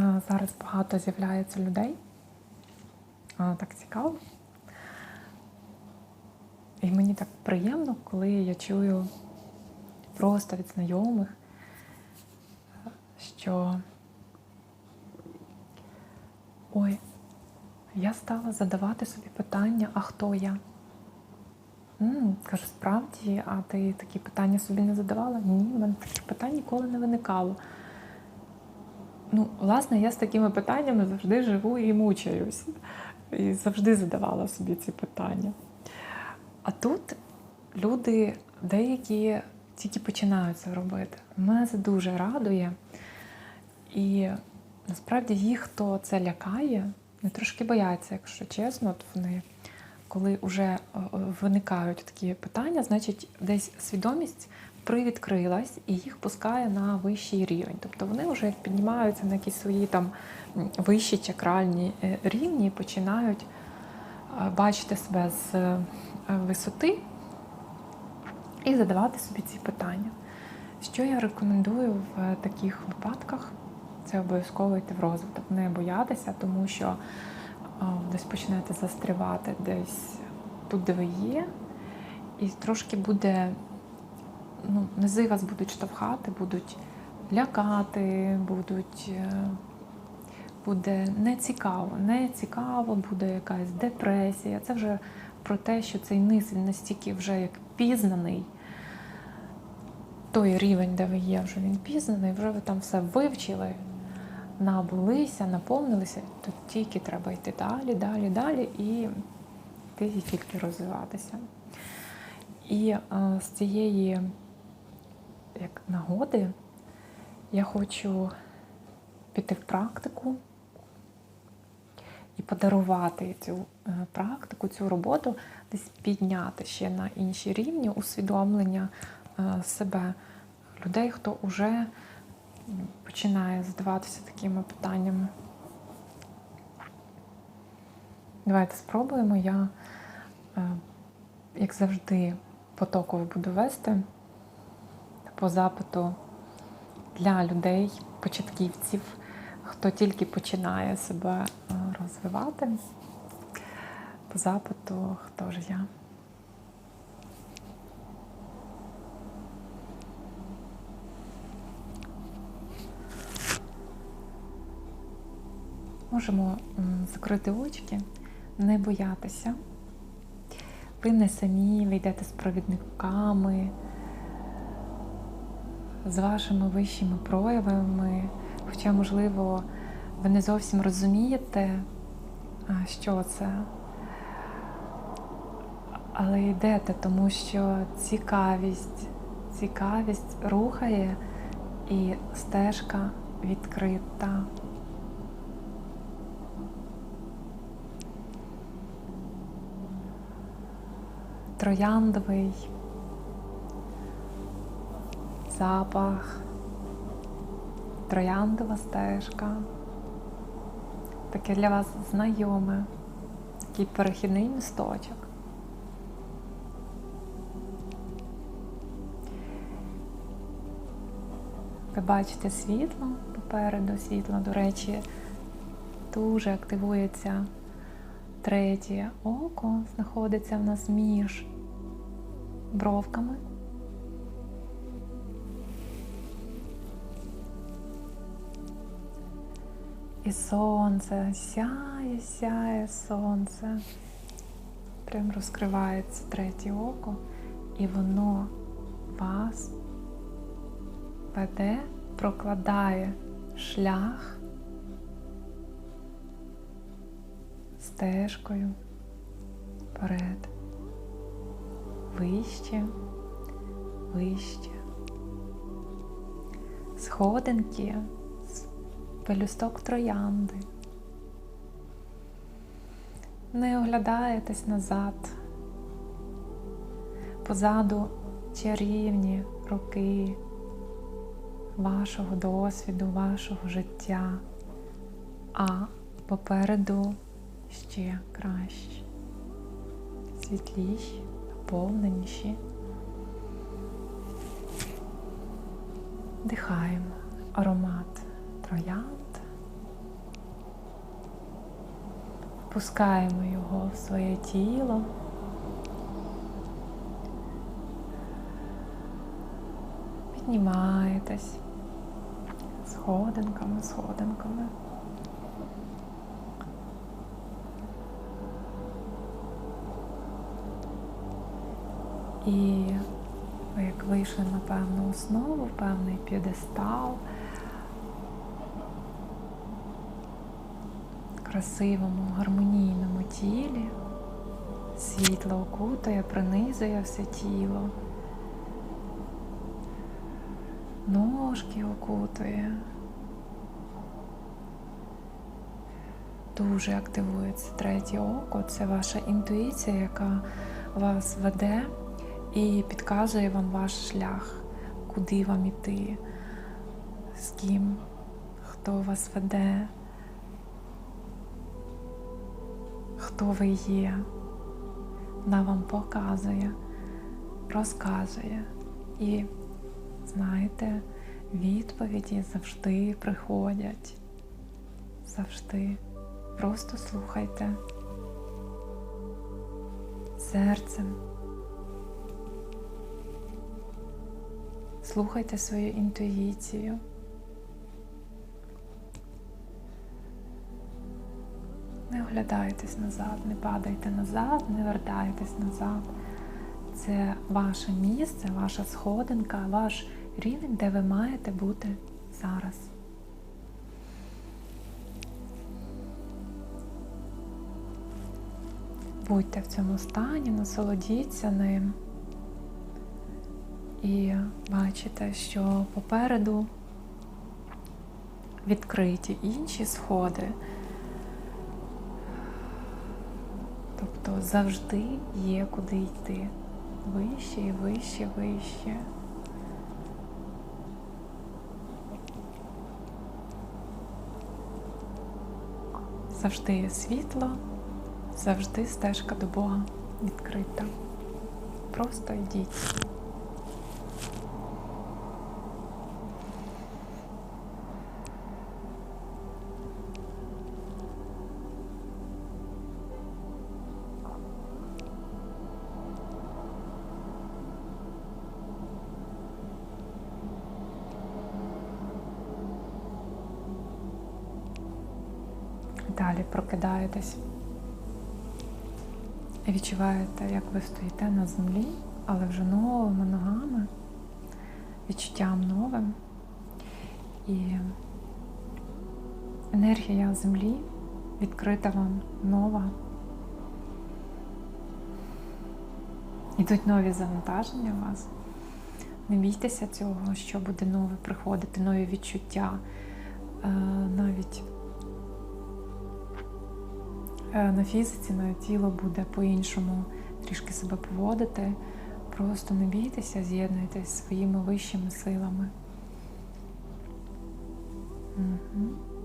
Зараз багато з'являється людей. Так цікаво. І мені так приємно, коли я чую просто від знайомих, що ой, я стала задавати собі питання, а хто я? м кажу, справді, а ти такі питання собі не задавала? Ні, в мене таких питань ніколи не виникало. Ну, власне, я з такими питаннями завжди живу і мучаюсь. І завжди задавала собі ці питання. А тут люди деякі тільки починають це робити. Мене це дуже радує. І насправді їх, хто це лякає, не трошки бояться, якщо чесно, от вони, коли вже виникають такі питання, значить десь свідомість привідкрилась і їх пускає на вищий рівень. Тобто вони вже піднімаються на якісь свої там вищі чакральні е, рівні, починають бачити себе з е, висоти і задавати собі ці питання. Що я рекомендую в таких випадках? Це обов'язково йти в розвиток, не боятися, тому що десь почнете застрівати десь тут, де ви є, і трошки буде, ну, низи вас будуть штовхати, будуть лякати, будуть. Е, буде не цікаво, не цікаво, буде якась депресія. Це вже про те, що цей низ він настільки вже як пізнаний. Той рівень, де ви є, вже він пізнаний, вже ви там все вивчили, набулися, наповнилися, то тільки треба йти далі, далі, далі і йти тільки розвиватися. І а, з цієї як нагоди я хочу піти в практику і подарувати цю е, практику, цю роботу, десь підняти ще на інші рівні усвідомлення е, себе людей, хто вже починає задаватися такими питаннями. Давайте спробуємо. Я, е, як завжди, потоково буду вести по запиту для людей, початківців хто тільки починає себе е, розвивати по запиту, хто ж я. Можемо закрити очки, не боятися. Ви не самі, ви йдете з провідниками, з вашими вищими проявами. Хоча, можливо, ви не зовсім розумієте, що це, але йдете, тому що цікавість, цікавість рухає і стежка відкрита. Трояндовий запах трояндова стежка. Таке для вас знайоме, такий перехідний місточок. Ви бачите світло попереду, світло, до речі, дуже активується третє око, знаходиться в нас між бровками. І сонце, сяє, сяє сонце. Прям розкривається третє око, і воно вас веде, прокладає шлях стежкою вперед, вище, вище, сходинки пелюсток троянди. Не оглядаєтесь назад. Позаду чарівні роки вашого досвіду, вашого життя, а попереду ще краще, світліші, наповненіші. Дихаємо аромат троянд, Впускаємо його в своє тіло. Піднімаєтесь сходинками, сходинками. І ви як вийшли на певну основу, певний п'єдестал, красивому, гармонійному тілі, світло окутує, принизує все тіло, ножки окутує. Дуже активується третє око, це ваша інтуїція, яка вас веде і підказує вам ваш шлях, куди вам іти, з ким, хто вас веде, хто ви є. Вона вам показує, розказує. І знаєте, відповіді завжди приходять. Завжди. Просто слухайте серцем. Слухайте свою інтуїцію. Не оглядайтесь назад, не падайте назад, не вертайтесь назад. Це ваше місце, ваша сходинка, ваш рівень, де ви маєте бути зараз. Будьте в цьому стані, насолодіться ним. І бачите, що попереду відкриті інші сходи. Тобто завжди є куди йти. Вище і вище, вище. Завжди є світло, завжди стежка до Бога відкрита. Просто йдіть. Далі прокидаєтесь. І відчуваєте, як ви стоїте на землі, але вже новими ногами, відчуттям новим. І енергія землі відкрита вам нова. Ідуть нові завантаження у вас. Не бійтеся цього, що буде нове приходити, нові відчуття. Е, Навіть на фізиці, на тіло буде по-іншому трішки себе поводити. Просто не бійтеся, з'єднуйтесь зі своїми вищими силами. Угу.